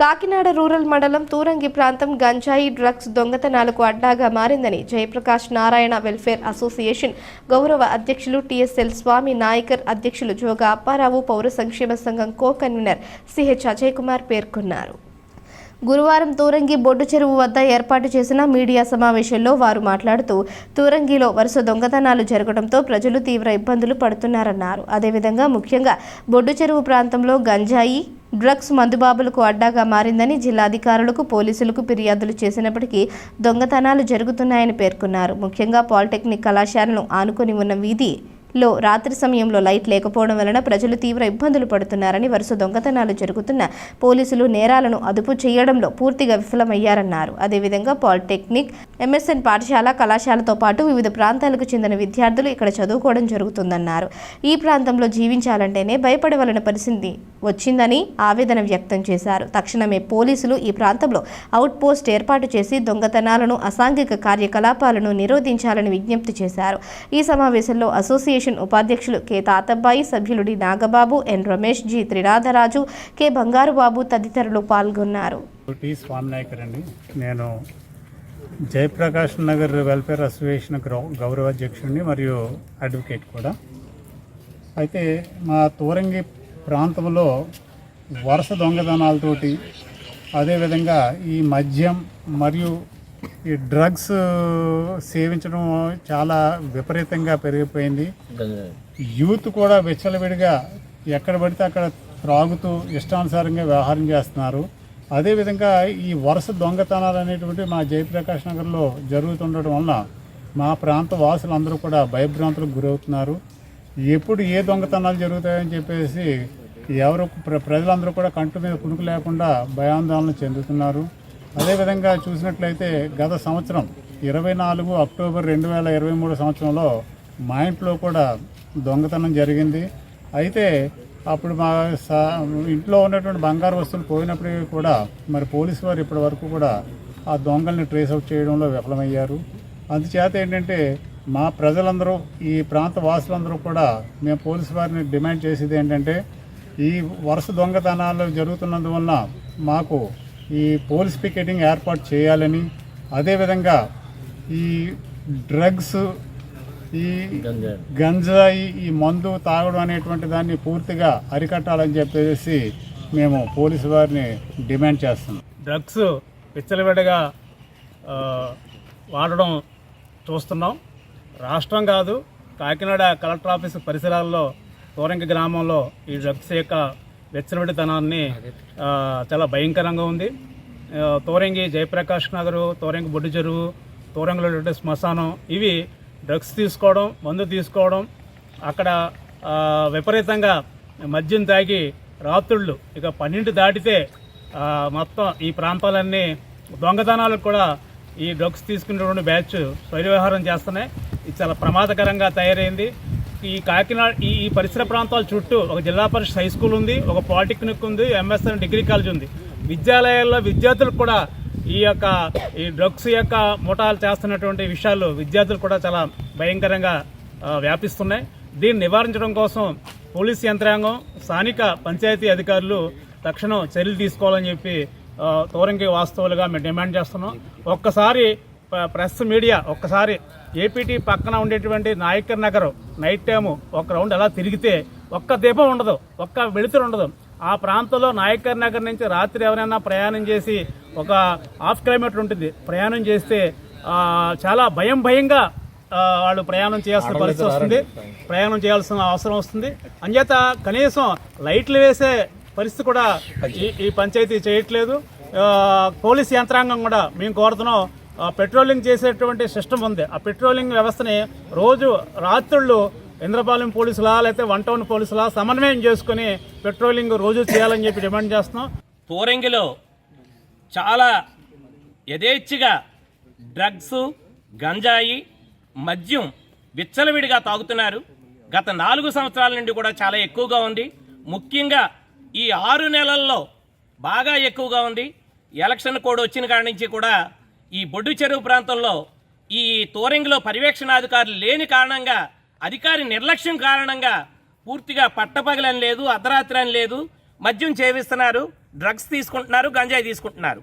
Kakinada rural మండలం తూరంగి ప్రాంతం గంజాయి డ్రగ్స్ దొంగతనాలకు అడ్డాగా మారిందని జయప్రకాష్ నారాయణ వెల్ఫేర్ అసోసియేషన్ గౌరవ అధ్యక్షులు టిఎస్ఎల్ స్వామి నాయకర్ అధ్యక్షులు జోగా అప్పారావు పౌర సంక్షేమ సంఘం co convener CH Ajay Kumar పేర్కొన్నారు. గురువారం తూరంగి బొడ్డు చెరువు వద్ద ఏర్పాటు చేసిన మీడియా సమావేశంలో వారు మాట్లాడుతూ తూరంగిలో వరుస దొంగతనాలు జరగడంతో ప్రజలు తీవ్ర ఇబ్బందులు పడుతున్నారన్నారు. అదేవిధంగా ముఖ్యంగా బొడ్డు చెరువు ప్రాంతంలో గంజాయి డ్రగ్స్ మందుబాబులకు అడ్డాగా మారిందని జిల్లాధికారులకు పోలీసులకు ఫిర్యాదులు చేసినప్పటికీ దొంగతనాలు జరుగుతున్నాయని పేర్కొన్నారు. ముఖ్యంగా పాలిటెక్నిక్ కళాశాలను ఆనుకొని ఉన్న వీధి లో రాత్రి సమయంలో లైట్ లేకపోవడం వలన ప్రజలు తీవ్ర ఇబ్బందులు పడుతున్నారని వరుస దొంగతనాలు జరుగుతున్న పోలీసులు నేరాలను అదుపు చేయడంలో పూర్తిగా విఫలమయ్యారన్నారు. అదేవిధంగా పాలిటెక్నిక్ ఎంఎస్ఎన్ పాఠశాల కళాశాలతో పాటు వివిధ ప్రాంతాలకు చెందిన విద్యార్థులు ఇక్కడ చదువుకోవడం జరుగుతుందన్నారు. ఈ ప్రాంతంలో జీవించాలంటేనే భయపడవలన పరిస్థితి వచ్చిందని ఆవేదన వ్యక్తం చేశారు. తక్షణమే పోలీసులు ఈ ప్రాంతంలో అవుట్ పోస్ట్ ఏర్పాటు చేసి దొంగతనాలను అసాంఘిక కార్యకలాపాలను నిరోధించాలని విజ్ఞప్తి చేశారు. ఈ సమావేశంలో అసోసియేషన్ ఉపాధ్యక్షులు కె తాతబ్బాయి సభ్యులు D Nagababu N Ramesh G Triradharaju K Bangarubabu తదితరులు పాల్గొన్నారు. అండి నేను జయప్రకాష్ నగర్ వెల్ఫేర్ అసోసియేషన్ గ్రౌ- గౌరవ అధ్యక్షుడిని మరియు అడ్వకేట్ కూడా. అయితే మా తూరంగి ప్రాంతంలో వరుస దొంగతనాలతోటి అదేవిధంగా ఈ మద్యం మరియు ఈ డ్రగ్స్ uh, సేవించడం చాలా విపరీతంగా పెరిగిపోయింది. యూత్ కూడా విచ్చలవిడిగా ఎక్కడ పడితే అక్కడ త్రాగుతూ ఇష్టానుసారంగా వ్యవహారం చేస్తున్నారు. అదేవిధంగా ఈ వరుస దొంగతనాలు అనేటువంటి మా జయప్రకాష్ నగర్లో జరుగుతుండటం వలన మా ప్రాంత వాసులందరూ కూడా భయభ్రాంతులకు గురవుతున్నారు. ఎప్పుడు ఏ దొంగతనాలు జరుగుతాయని చెప్పేసి ఎవరు ప్ర- ప్రజలందరూ కూడా కంటి మీద కునుకు లేకుండా భయాందోళన చెందుతున్నారు. అదేవిధంగా చూసినట్లయితే గత సంవత్సరం ఇరవై నాలుగు అక్టోబర్ రెండు వేల ఇరవై మూడు సంవత్సరంలో మా ఇంట్లో కూడా దొంగతనం జరిగింది. అయితే అప్పుడు మా సా ఇంట్లో ఉన్నటువంటి బంగారు వస్తువులు పోయినప్పటికీ కూడా మరి పోలీసు వారు ఇప్పటి వరకు కూడా ఆ దొంగల్ని ట్రేస్ అవుట్ చేయడంలో విఫలమయ్యారు. అందుచేత ఏంటంటే మా ప్రజలందరూ ఈ ప్రాంత వాసులందరూ కూడా మేము పోలీసు వారిని డిమాండ్ చేసేది ఏంటంటే ఈ వరుస దొంగతనాలు జరుగుతున్నందువల్ల మాకు ఈ పోలీస్ పికెటింగ్ ఏర్పాటు చేయాలని అదేవిధంగా ఈ డ్రగ్స్ ఈ గంజాయి. ఈ మందు తాగడం అనేటువంటి దాన్ని పూర్తిగా అరికట్టాలని చెప్పేసి మేము పోలీసు వారిని డిమాండ్ చేస్తున్నాం. డ్రగ్స్ విచ్చలవిడిగా ఆ, వాడడం చూస్తున్నాం. రాష్ట్రం కాదు కాకినాడ కలెక్టర్ ఆఫీస్ పరిసరాల్లో తోరంకి గ్రామంలో ఈ డ్రగ్స్ యొక్క విచ్చలవిడితనాన్ని చాలా భయంకరంగా ఉంది. తోరంగి జయప్రకాష్ నగరు తోరంగి బొడ్డు చెరువు తోరంగిలో శ్మశానం ఇవి డ్రగ్స్ తీసుకోవడం మందు తీసుకోవడం అక్కడ విపరీతంగా మద్యం తాగి రాత్రుళ్ళు ఇక పన్నెండు దాటితే మొత్తం ఈ ప్రాంతాలన్నీ దొంగతనాలకు కూడా ఈ డ్రగ్స్ తీసుకునేటువంటి బ్యాచ్ పరివ్యవహారం చేస్తున్నాయి. ఇది చాలా ప్రమాదకరంగా తయారైంది. ఈ కాకినాడ ఈ ఈ పరిసర ప్రాంతాల చుట్టూ ఒక జిల్లా పరిషత్ హై స్కూల్ ఉంది ఒక పాలిటెక్నిక్ ఉంది ఎంఎస్ఎన్ డిగ్రీ కాలేజ్ ఉంది. విద్యాలయాల్లో విద్యార్థులకు కూడా ఈ యొక్క ఈ డ్రగ్స్ యొక్క ముఠాలు చేస్తున్నటువంటి విషయాలు విద్యార్థులు కూడా చాలా భయంకరంగా వ్యాపిస్తున్నాయి. దీన్ని నివారించడం కోసం పోలీస్ యంత్రాంగం స్థానిక పంచాయతీ అధికారులు తక్షణం చర్యలు తీసుకోవాలని చెప్పి ఆ, తోరంగి వాస్తవులుగా మేము డిమాండ్ చేస్తున్నాం. ఒక్కసారి ప్రెస్ మీడియా ఒక్కసారి ఏపీటీ పక్కన ఉండేటువంటి నాయకర్ నగర్ నైట్ టైము ఒక రౌండ్ అలా తిరిగితే ఒక్క దీపం ఉండదు ఒక్క వెలుతురు ఉండదు. ఆ ప్రాంతంలో నాయకర్ నగర్ నుంచి రాత్రి ఎవరైనా ప్రయాణం చేసి ఒక హాఫ్ కిలోమీటర్ ఉంటుంది. ప్రయాణం చేస్తే చాలా భయం భయంగా వాళ్ళు ప్రయాణం చేయాల్సిన పరిస్థితి వస్తుంది. ప్రయాణం చేయాల్సిన అవసరం వస్తుంది. అంచేత కనీసం లైట్లు వేసే పరిస్థితి కూడా ఈ పంచాయతీ చేయట్లేదు. పోలీస్ యంత్రాంగం కూడా మేము కోరుతున్నాం. పెట్రోలింగ్ చేసేటువంటి సిస్టమ్ ఉంది. ఆ పెట్రోలింగ్ వ్యవస్థని రోజు రాత్రుళ్ళు ఇంద్రపాలెం పోలీసులా లేకపోతే వన్ టౌన్ పోలీసులా సమన్వయం చేసుకుని పెట్రోలింగ్ రోజు చేయాలని చెప్పి డిమాండ్ చేస్తున్నాం. పోరంగిలో చాలా యథేచ్ఛగా డ్రగ్స్ గంజాయి మద్యం విచ్చలవిడిగా తాగుతున్నారు. గత నాలుగు సంవత్సరాల నుండి కూడా చాలా ఎక్కువగా ఉంది. ముఖ్యంగా ఈ ఆరు నెలల్లో బాగా ఎక్కువగా ఉంది. ఎలక్షన్ కోడ్ వచ్చిన కాడి నుంచి కూడా ఈ బొడ్డు చెరువు ప్రాంతంలో ఈ తోరింగ్లో పర్యవేక్షణాధికారులు లేని కారణంగా అధికారి నిర్లక్ష్యం కారణంగా పూర్తిగా పట్టపగలని లేదు అర్ధరాత్రి అని లేదు మద్యం చేవిస్తున్నారు డ్రగ్స్ తీసుకుంటున్నారు గంజాయి తీసుకుంటున్నారు.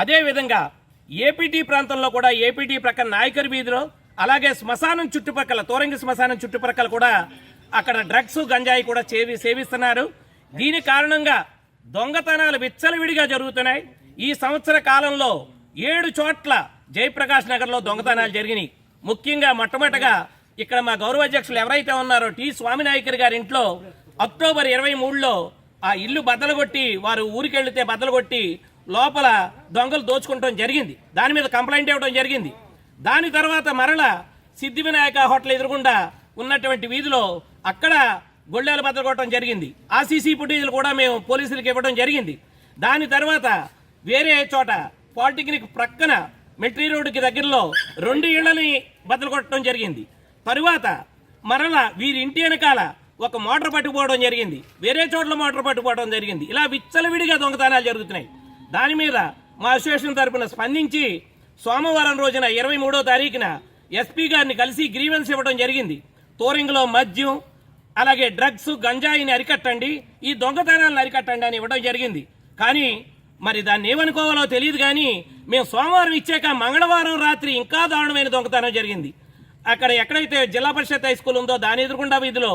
అదేవిధంగా ఏపీటీ ప్రాంతంలో కూడా ఏపీటీ ప్రక్కన నాయకర్ వీధిలో అలాగే శ్మశానం చుట్టుపక్కల తోరంగి శ్మశానం చుట్టుపక్కల కూడా అక్కడ డ్రగ్స్ గంజాయి కూడా చేవి సేవిస్తున్నారు. దీని కారణంగా దొంగతనాలు విచ్చలవిడిగా జరుగుతున్నాయి. ఈ సంవత్సర కాలంలో ఏడు చోట్ల జయప్రకాష్ నగర్లో దొంగతనాలు జరిగినాయి. ముఖ్యంగా మొట్టమొదటగా ఇక్కడ మా గౌరవ అధ్యక్షులు ఎవరైతే ఉన్నారో టి. స్వామినాయకర్ గారి ఇంట్లో అక్టోబర్ ఇరవై మూడులో ఆ ఇల్లు బద్దలుగొట్టి వారు ఊరికెళ్తే బద్దలుగొట్టి లోపల దొంగలు దోచుకుంటాం జరిగింది. దాని మీద కంప్లైంట్ ఇవ్వడం జరిగింది. దాని తర్వాత మరల సిద్ధి వినాయక హోటల్ ఎదురుగుండా ఉన్నటువంటి వీధిలో అక్కడ గొళ్ళాలు బద్దలుగొట్టడం జరిగింది. ఆ సీసీ ఫుటేజీలు కూడా మేము పోలీసులకు ఇవ్వడం జరిగింది. దాని తర్వాత వేరే చోట పాలిటెక్నిక్ ప్రక్కన మెట్రీ రోడ్డుకి దగ్గరలో రెండు ఇళ్ళని బద్దలు కొట్టడం జరిగింది. తరువాత మరలా వీరి ఇంటి వెనకాల ఒక మోటార్ పట్టుకుపోవడం జరిగింది. వేరే చోట్ల మోటార్ పట్టుకుపోవడం జరిగింది. ఇలా విచ్చలవిడిగా దొంగతనాలు జరుగుతున్నాయి. దాని మీద మా అసోసియేషన్ తరపున స్పందించి సోమవారం రోజున ఇరవై మూడో తారీఖున ఎస్పీ గారిని కలిసి గ్రీవెన్స్ ఇవ్వడం జరిగింది. తోరింగ్లో మద్యం అలాగే డ్రగ్స్ గంజాయిని అరికట్టండి ఈ దొంగతనాలను అరికట్టండి అని ఇవ్వడం జరిగింది. కానీ మరి దాన్ని ఏమనుకోవాలో తెలియదు కానీ మేము సోమవారం ఇచ్చాక మంగళవారం రాత్రి ఇంకా దారుణమైన దొంగతనం జరిగింది. అక్కడ ఎక్కడైతే జిల్లా పరిషత్ హై స్కూల్ ఉందో దాని ఎదురుకుండా వీధిలో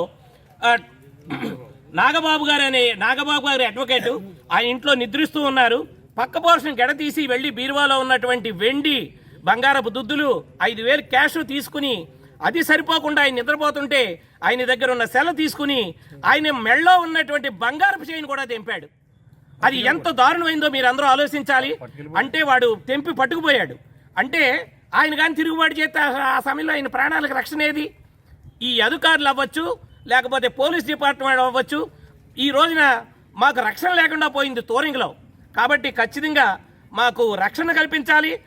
నాగబాబు గారు అనే నాగబాబు గారి అడ్వకేట్ ఆయన ఇంట్లో నిద్రిస్తూ ఉన్నారు. పక్క పోర్షన్ గెడ తీసి వెళ్ళి బీరువాలో ఉన్నటువంటి వెండి బంగారపు దుద్దులు ఐదు వేలు క్యాష్ తీసుకుని అది సరిపోకుండా ఆయన నిద్రపోతుంటే ఆయన దగ్గర ఉన్న సెల తీసుకుని ఆయన మెళ్ళలో ఉన్నటువంటి బంగారపు చైన్ కూడా దింపాడు అది ఎంత దారుణమైందో మీరు అందరూ ఆలోచించాలి అంటే వాడు తెంపి పట్టుకుపోయాడు. అంటే ఆయన కానీ తిరుగుబాటు చేస్తే ఆ- సమయంలో ఆయన ప్రాణాలకు రక్షణ ఏది? ఈ అధికారులు అవ్వచ్చు లేకపోతే పోలీస్ డిపార్ట్మెంట్ అవ్వచ్చు. ఈ రోజున మాకు రక్షణ లేకుండా పోయింది తోరింగ్లో. కాబట్టి ఖచ్చితంగా మాకు రక్షణ కల్పించాలి.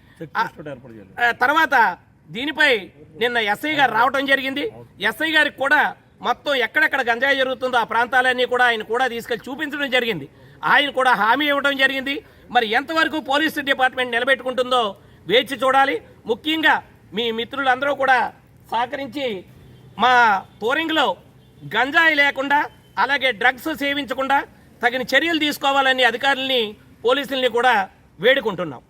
తర్వాత దీనిపై నిన్న ఎస్ఐ గారు రావడం జరిగింది. ఎస్ఐ గారికి కూడా మొత్తం ఎక్కడెక్కడ గంజాయి జరుగుతుందో ఆ ప్రాంతాలన్నీ కూడా ఆయన కూడా తీసుకెళ్ళి చూపించడం జరిగింది. ఆయన కూడా హామీ ఇవ్వడం జరిగింది. మరి ఎంతవరకు పోలీసు డిపార్ట్మెంట్ నిలబెట్టుకుంటుందో వేచి చూడాలి. ముఖ్యంగా మీ మిత్రులందరూ కూడా సహకరించి మా తోరింగ్లో గంజాయి లేకుండా అలాగే డ్రగ్స్ సేవించకుండా తగిన చర్యలు తీసుకోవాలని అధికారుల్ని పోలీసుల్ని కూడా వేడుకుంటున్నాం.